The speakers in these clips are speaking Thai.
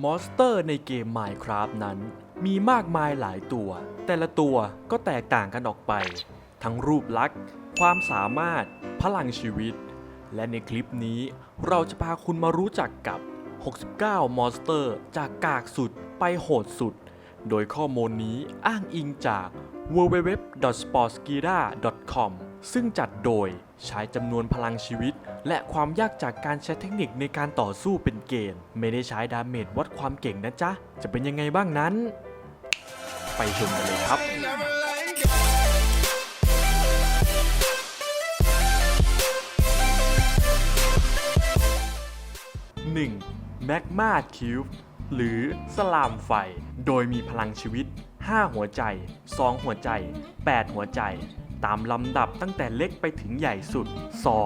มอนสเตอร์ในเกม Minecraft นั้น มีมากมายหลายตัว แต่ละตัวก็แตกต่างกันออกไป ทั้งรูปลักษณ์ ความสามารถ พลังชีวิต และในคลิปนี้เราจะพาคุณมารู้จักกับ 69 มอนสเตอร์ จากกากสุดไปโหดสุด โดยข้อมูลนี้อ้างอิงจาก www.sportskeeda.com ซึ่งจัดโดย ใช้จำนวนพลังชีวิต และความยากจากการใช้เทคนิคในการต่อสู้เป็นเกณฑ์ ไม่ได้ใช้ดาเมจวัดความเก่งนะจ๊ะ จะเป็นยังไงบ้างนั้น ไปชมกันเลยครับ 1. แมกมาคิวหรือสลามไฟ โดยมีพลังชีวิต 5 หัวใจ 2 หัวใจ 8 หัวใจ ตามลำดับตั้งแต่เล็กไปถึงใหญ่สุด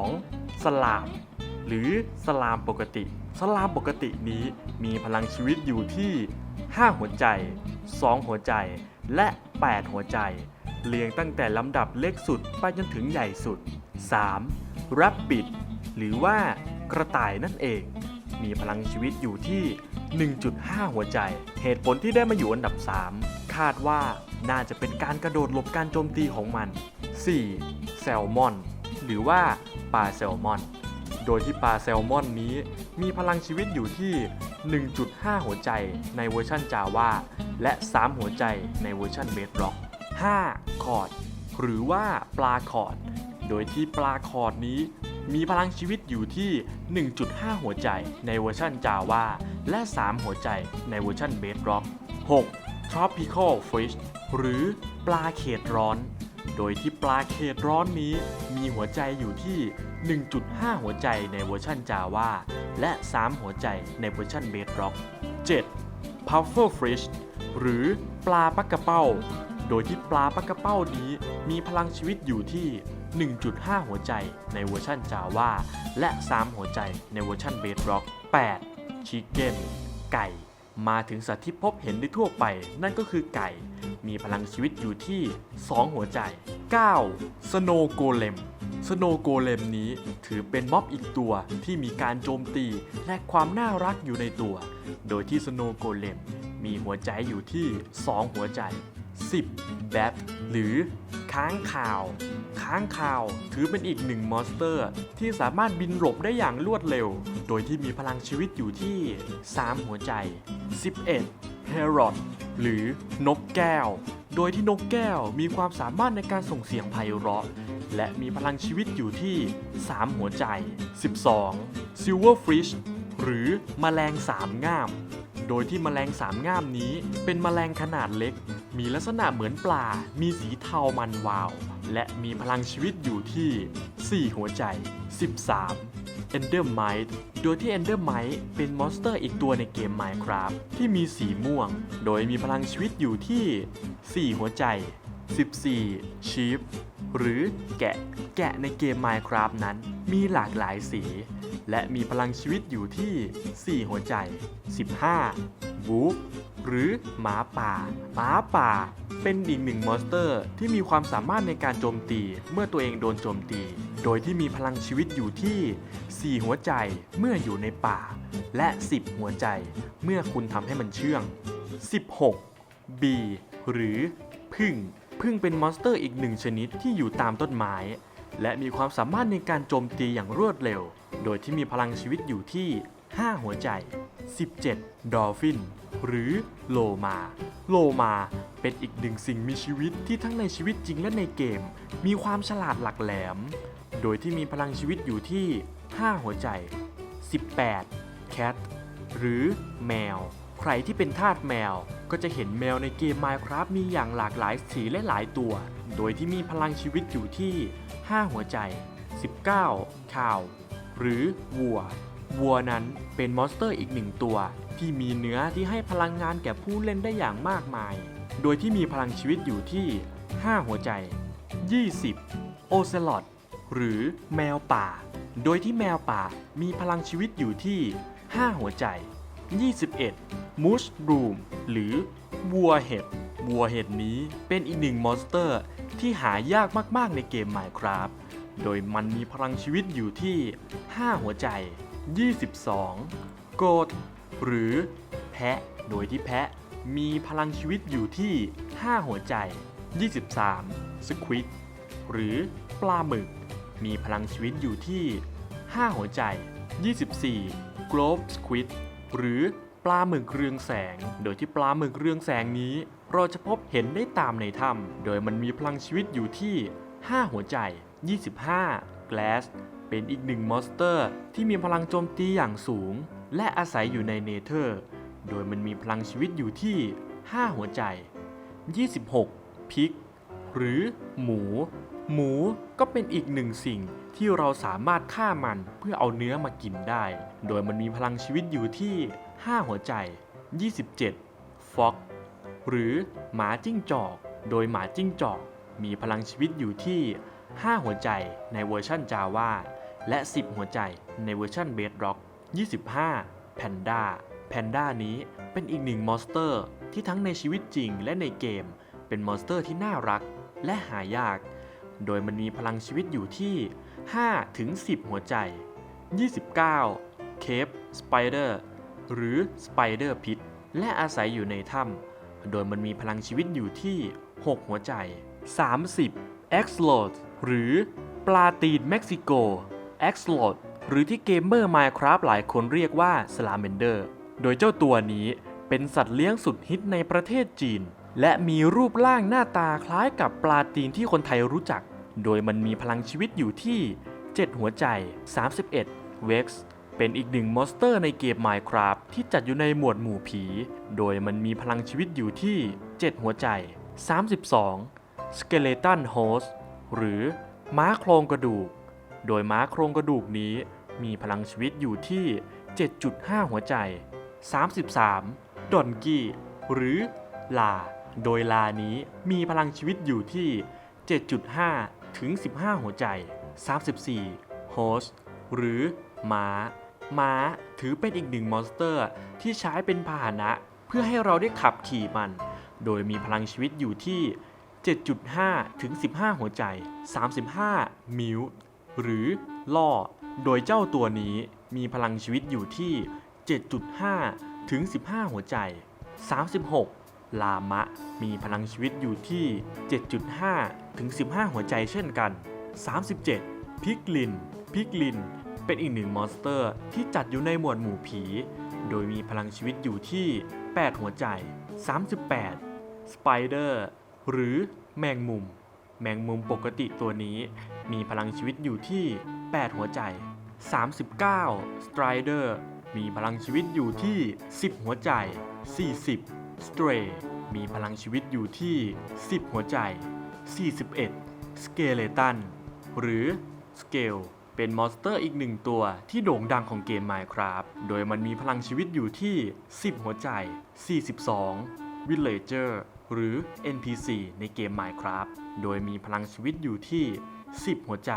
2. สลามหรือสลามปกติ สลามปกตินี้มีพลังชีวิตอยู่ที่ 5 หัวใจ 2 หัวใจ และ 8 หัวใจ เรียงตั้งแต่ลำดับเล็กสุดไปจนถึงใหญ่สุด 3. Rabbit หรือว่ากระต่ายนั่นเอง มีพลังชีวิตอยู่ที่ 1.5 หัวใจ เหตุผลที่ได้มาอยู่อันดับ 3 คาดว่าน่าจะเป็นการกระโดดหลบการโจมตีของมัน 4. แซลมอน หรือว่าปลาแซลมอน โดยที่ปลาแซลมอนนี้มีพลังชีวิตอยู่ที่ 1.5 หัวใจในเวอร์ชันจาวาและ 3 หัวใจในเวอร์ชันเบดร็อก 5. คอร์ดหรือว่าปลาคอร์ด โดยที่ปลาคอร์ดนี้มีพลังชีวิตอยู่ที่ 1.5 หัวใจในเวอร์ชันจาวาและ 3 หัวใจในเวอร์ชันเบดร็อก 6. Tropical Fish หรือปลาเขตร้อน โดยที่ปลาเขตร้อนนี้มีหัวใจอยู่ที่ 1.5 หัวใจในเวอร์ชันจาวาและ 3 หัวใจในเวอร์ชันเบดร็อก 7. Puffer Fish หรือปลาปักกระเป้า โดยที่ปลาปักกระเป้านี้มีพลังชีวิตอยู่ที่ 1.5 หัวใจในเวอร์ชันจาวาและ 3 หัวใจในเวอร์ชันเบดร็อก 8. Chicken ไก่ มาถึงสัตว์ที่พบเห็นได้ทั่วไป นั่นก็คือไก่ มีพลังชีวิตอยู่ที่ 2 หัวใจ 9. Snow Golem สโนโกเลมนี้ถือเป็นม็อบอีกตัวที่มีการโจมตีและความน่ารักอยู่ในตัว โดยที่สโนโกเลมมีหัวใจอยู่ที่ 2 หัวใจ 10. แบทหรือค้างคาว ค้างคาวถือเป็นอีกหนึ่งมอนสเตอร์ ที่สามารถบินหลบได้อย่างรวดเร็ว โดยที่มีพลังชีวิตอยู่ที่ 3 หัวใจ 11. เฮรอดหรือนกแก้ว โดยที่นกแก้วมีความสามารถในการส่งเสียงไพเราะ และมีพลังชีวิตอยู่ที่ 3 หัวใจ 12. Silverfish หรือมแมลงสามง่าม โดยที่แมลงสามง่ามนี้เป็นแมลงขนาดเล็ก มีลักษณะเหมือนปลา มีสีเทามันวาว และมีพลังชีวิตอยู่ที่ 4 หัวใจ 13. Endermite โดยที่ Endermite เป็นมอนสเตอร์อีกตัวในเกม Minecraft ที่มีสีม่วง โดยมีพลังชีวิตอยู่ที่ 4 หัวใจ 14 Sheep หรือแกะ แกะในเกม Minecraft นั้นมีหลากหลายสี และมีพลังชีวิตอยู่ที่ 4 หัวใจ 15วูฟหรือหมาป่า หมาป่า เป็นอีกหนึ่งมอนสเตอร์ ที่มีความสามารถในการโจมตีเมื่อตัวเองโดนโจมตี โดยที่มีพลังชีวิตอยู่ที่ 4 หัวใจเมื่ออยู่ในป่า และ 10 หัวใจเมื่อคุณทำให้มันเชื่อง 16บีหรือพึ่งพึ่งเป็นมอนสเตอร์อีกหนึ่งชนิดที่อยู่ตามต้นไม้ และมีความสามารถในการโจมตีอย่างรวดเร็ว โดยที่มีพลังชีวิตอยู่ที่ 5 หัวใจ 17 ดอลฟิน หรือโลมา โลมาเป็นอีกหนึ่งสิ่งมีชีวิตที่ทั้งในชีวิตจริงและในเกม มีความฉลาดหลักแหลม โดยที่มีพลังชีวิตอยู่ที่ 5 หัวใจ 18 แคท หรือแมว ใครที่เป็นทาสแมวก็จะเห็นแมวในเกม Minecraft มีอย่างหลากหลายสีและหลายตัว โดยที่มีพลังชีวิตอยู่ที่ 5 หัวใจ 19 ข่าว หรือวัว วัวนั้นเป็นมอนสเตอร์อีกหนึ่งตัว ที่มีเนื้อที่ให้พลังงานแก่ผู้เล่นได้อย่างมากมาย โดยที่มีพลังชีวิตอยู่ที่ 5 หัวใจ 20 โอเซลอตหรือแมวป่า โดยที่แมวป่ามีพลังชีวิตอยู่ที่ 5 หัวใจ 21 มูชบรูมหรือวัวเห็ดวัวเห็ดนี้เป็นอีกหนึ่งมอนสเตอร์ที่หายากมากๆในเกม Minecraft โดยมันมีพลังชีวิตอยู่ที่ 5 หัวใจ 22 โกดหรือ แพะ โดยที่แพะ มีพลังชีวิตอยู่ที่ 5 หัวใจ 23 สควิดหรือปลาหมึก มีพลังชีวิตอยู่ที่ 5 หัวใจ 24 Globe Squid หรือปลาหมึกเรืองแสง โดยที่ปลาหมึกเรืองแสงนี้ เราจะพบเห็นได้ตามในถ้ำโดยมันมีพลังชีวิตอยู่ที่ 5 หัวใจ 25 Glass เป็นอีกหนึ่งมอนสเตอร์ที่มีพลังโจมตีอย่างสูง และอาศัยอยู่ในเนเธอร์ โดยมันมีพลังชีวิตอยู่ที่ 5 หัวใจ 26 พิก หรือหมู หมูก็เป็นอีกหนึ่งสิ่งที่เราสามารถฆ่ามันเพื่อเอาเนื้อมากินได้ โดยมันมีพลังชีวิตอยู่ที่ 5 หัวใจ 27 ฟ็อก หรือหมาจิ้งจอก โดยหมาจิ้งจอก มีพลังชีวิตอยู่ที่ 5 หัวใจในเวอร์ชัน Java และ 10 หัวใจในเวอร์ชัน Bedrock 25 Panda Panda นี้เป็นอีกหนึ่งมอนสเตอร์ที่ทั้งในชีวิตจริงและในเกม เป็นมอนสเตอร์ที่น่ารักและหายาก โดยมันมีพลังชีวิตอยู่ที่ 5 ถึง 10 หัวใจ 29 Cape Spider หรือ Spider Pit และอาศัยอยู่ในถ้ำ โดยมันมีพลังชีวิตอยู่ที่ 6 หัวใจ 30 x l o d หรือปลาตีนเม็กซิโก x l o d หรือที่เกมเมอร์ Minecraft หลายคนเรียกว่า Salamander โดยเจ้าตัวนี้เป็นสัตว์เลี้ยงสุดฮิตในประเทศจีน และมีรูปร่างหน้าตาคล้ายกับปลาตีนที่คนไทยรู้จัก โดยมันมีพลังชีวิตอยู่ที่ 7 หัวใจ 31 Vex เป็นอีกหนึ่งมอนสเตอร์ในเกม Minecraft ที่จัดอยู่ในหมวดหมู่ผี โดยมันมีพลังชีวิตอยู่ที่ 7 หัวใจ 32 Skeleton Host หรือม้าโครงกระดูก โดยม้าโครงกระดูกนี้มีพลังชีวิตอยู่ที่ 7.5 หัวใจ 33 ดอนกี้ หรือลา โดยลานี้มีพลังชีวิตอยู่ที่ 7.5 ถึง 15 หัวใจ 34 โฮสหรือม้า ม้าถือเป็นอีกหนึ่งมอนสเตอร์ที่ใช้เป็นพาหนะเพื่อให้เราได้ขับขี่มัน โดยมีพลังชีวิตอยู่ที่ 7.5 ถึง 15 หัวใจ 35 มิว หรือล่อ โดยเจ้าตัวนี้มีพลังชีวิตอยู่ที่ 7.5 ถึง 15 หัวใจ 36 ลามะ มีพลังชีวิตอยู่ที่ 7.5 ถึง 15 หัวใจเช่นกัน 37 พิกลิน พิกลิน เป็นอีกหนึ่งมอนสเตอร์ที่จัดอยู่ในหมวดหมู่ผี โดยมีพลังชีวิตอยู่ที่ 8 หัวใจ 38 สไปเดอร์ หรือแมงมุม แมงมุมปกติตัวนี้ มีพลังชีวิตอยู่ที่ 8 หัวใจ 39สไตรเดอร์มีพลังชีวิตอยู่ที่ 10 หัวใจ 40สเตรมีพลังชีวิตอยู่ที่ 10 หัวใจ 41สเกเลตันหรือสเกลเป็นมอนสเตอร์อีกหนึ่งตัวที่โด่งดังของเกม Minecraft โดยมันมีพลังชีวิตอยู่ที่ 10 หัวใจ 42 Villager หรือ NPC ในเกม Minecraft โดยมีพลังชีวิตอยู่ที่ 10 หัวใจ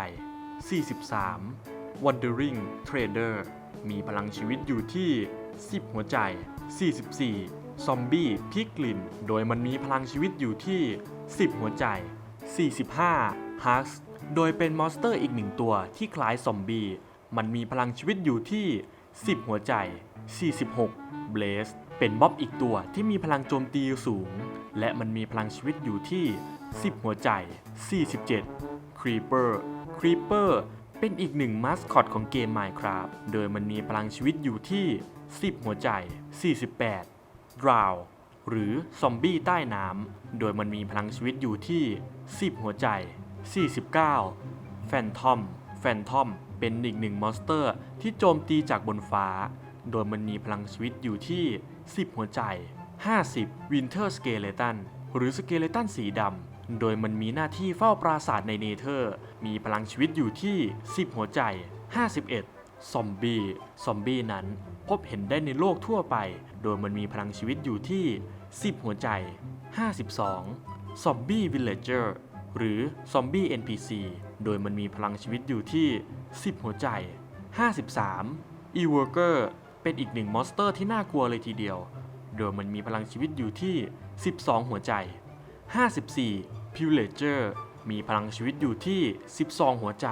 43 Wandering Trader มีพลังชีวิตอยู่ที่ 10 หัวใจ 44 Zombie Piglin โดยมันมีพลังชีวิตอยู่ที่ 10 หัวใจ 45 Hux โดยเป็นมอนสเตอร์อีกหนึ่งตัวที่คล้ายซอมบี้ มันมีพลังชีวิตอยู่ที่ 10 หัวใจ 46 Blaze เป็นม็อบอีกตัวที่มีพลังโจมตีสูง และมันมีพลังชีวิตอยู่ที่ 10 หัวใจ 47 Creeper Creeper เป็นอีกหนึ่งมาสคอตของเกม Minecraft โดยมันมีพลังชีวิตอยู่ที่ 10 หัวใจ 48 Drow หรือซอมบี้ใต้น้ำ โดยมันมีพลังชีวิตอยู่ที่ 10 หัวใจ 49แฟนทอมแฟนทอมเป็นอีกหนึ่งมอนสเตอร์ที่โจมตีจากบนฟ้า โดยมันมีพลังชีวิตอยู่ที่ 10 หัวใจ 50 Winter Skeleton หรือสเกเลตันสีดำ โดยมันมีหน้าที่เฝ้าปราสาทในเนเธอร์ มีพลังชีวิตอยู่ที่ 10 หัวใจ 51 ซอมบี้ ซอมบี้นั้น พบเห็นได้ในโลกทั่วไป โดยมันมีพลังชีวิตอยู่ที่ 10 หัวใจ 52 ซอมบี้วิลเลจเจอร์ หรือซอมบี้ NPC โดยมันมีพลังชีวิตอยู่ที่ 10 หัวใจ 53 e w o r k e r เป็นอีกหนึ่งมอนสเตอร์ที่น่ากลัวเลยทีเดียว โดยมันมีพลังชีวิตอยู่ที่ 12 หัวใจ 54 p u l a g e r มีพลังชีวิตอยู่ที่ 12 หัวใจ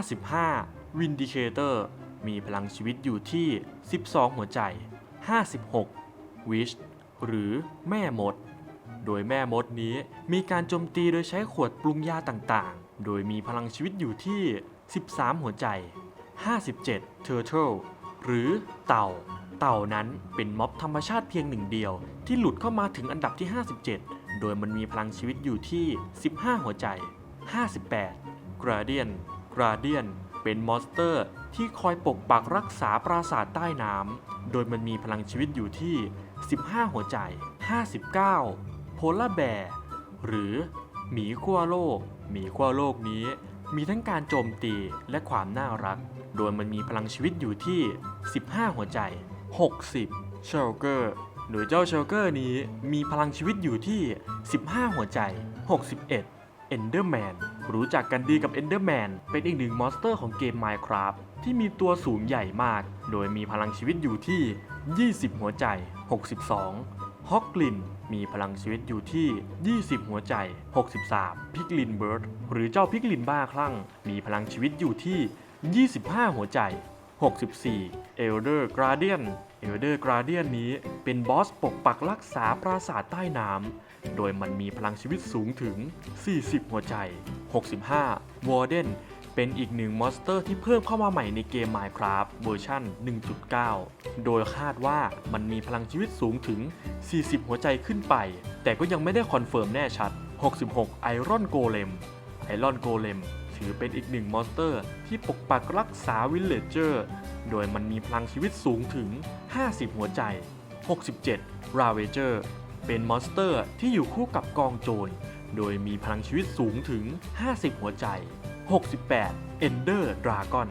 55 Vindicator มีพลังชีวิตอยู่ที่ 12 หัวใจ 56 Witch หรือแม่มด โดยแม่มดนี้มีการโจมตีโดยใช้ขวดปรุงยาต่างๆ โดยมีพลังชีวิตอยู่ที่ 13 หัวใจ 57 Turtle หรือเต่า เต่านั้นเป็นม็อบธรรมชาติเพียงหนึ่งเดียว ที่หลุดเข้ามาถึงอันดับที่ 57 โดยมันมีพลังชีวิตอยู่ที่ 15 หัวใจ 58 Guardian Guardian เป็นมอนสเตอร์ที่คอยปกปักรักษาปราสาทใต้น้ำ โดยมันมีพลังชีวิตอยู่ที่ 15 หัวใจ 59 โพลาร์แบร์ หรือหมีขั้วโลก หมีขั้วโลกนี้มีทั้งการโจมตีและความน่ารัก โดยมันมีพลังชีวิตอยู่ที่ 15 หัวใจ 60 เชลเกอร์ โดยเจ้าเชลเกอร์นี้มีพลังชีวิตอยู่ที่ 15 หัวใจ 61 Enderman รู้จักกันดีกับ Enderman เป็นอีกหนึ่งมอนสเตอร์ของเกม Minecraft ที่มีตัวสูงใหญ่มาก โดยมีพลังชีวิตอยู่ที่ 20 หัวใจ 62 ฮอกลิน มีพลังชีวิตอยู่ที่ 20 หัวใจ 63 พิกลินเบิร์ด หรือเจ้าพิกลินบ้าคลั่ง มีพลังชีวิตอยู่ที่ 25 หัวใจ 64 Elder Guardian Elder Guardian นี้ เอลเดอร์กราเดียนนี้เป็นบอสปกปักรักษาปราสาทใต้น้ำ โดยมันมีพลังชีวิตสูงถึง 40 หัวใจ 65 Warden เป็นอีกหนึ่งมอนสเตอร์ที่เพิ่มเข้ามาใหม่ในเกม Minecraft เวอร์ชัน1.9 โดยคาดว่ามันมีพลังชีวิตสูงถึง 40 หัวใจขึ้นไป แต่ก็ยังไม่ได้คอนเฟิร์มแน่ชัด 66 ไอรอนโกเลม ไอรอนโกเลมถือเป็นอีกหนึ่งมอนสเตอร์ที่ปกปักรักษาวิลเลจเจอร์ โดยมันมีพลังชีวิตสูงถึง 50 หัวใจ 67 ราเวเจอร์ เป็นมอนสเตอร์ที่อยู่คู่กับกองโจร โดยมีพลังชีวิตสูงถึง 50 หัวใจ 68 Ender Dragon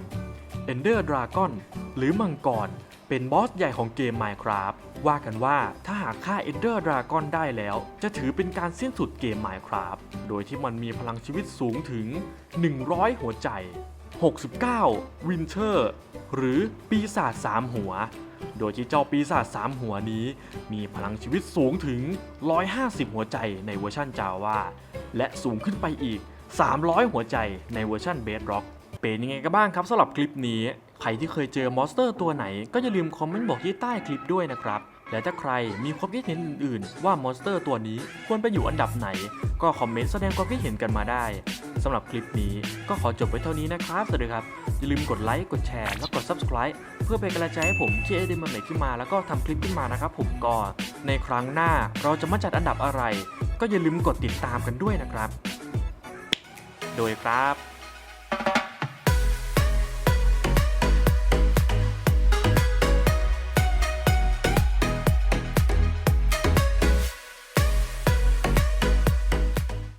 Ender Dragon หรือมังกร เป็นบอสใหญ่ของเกม Minecraft ว่ากันว่าถ้าหากฆ่า Ender Dragon ได้แล้ว จะถือเป็นการสิ้นสุดเกม Minecraft โดยที่มันมีพลังชีวิตสูงถึง 100 หัวใจ 69 Winter หรือปีศาจสามหัว โดยที่เจ้าปีศาจสามหัวนี้ มีพลังชีวิตสูงถึง 150 หัวใจในเวอร์ชันจาวาและสูงขึ้นไปอีก 300 หัวใจในเวอร์ชันเบสร็อกเป็นยังไงกันบ้างครับสำหรับคลิปนี้ ใครที่เคยเจอมอนสเตอร์ตัวไหนก็อย่าลืมคอมเมนต์บอกที่ใต้คลิปด้วยนะครับ และถ้าใครมีความคิดเห็นอื่นๆ ว่ามอนสเตอร์ตัวนี้ควรไปอยู่อันดับไหน ก็คอมเมนต์แสดงความคิดเห็นกันมาได้สำหรับคลิปนี้ก็ขอจบไปเท่านี้นะครับสวัสดีครับ อย่าลืมกดไลค์ กดแชร์ แล้วกด subscribe เพื่อเป็นกำลังใจให้ผมที่เอเดนมาเมขึ้นมาแล้วก็ทำคลิปขึ้นมานะครับผมก็ในครั้งหน้าเราจะมาจัดอันดับอะไร ก็อย่าลืมกดติดตามกันด้วยนะครับ โดยครับ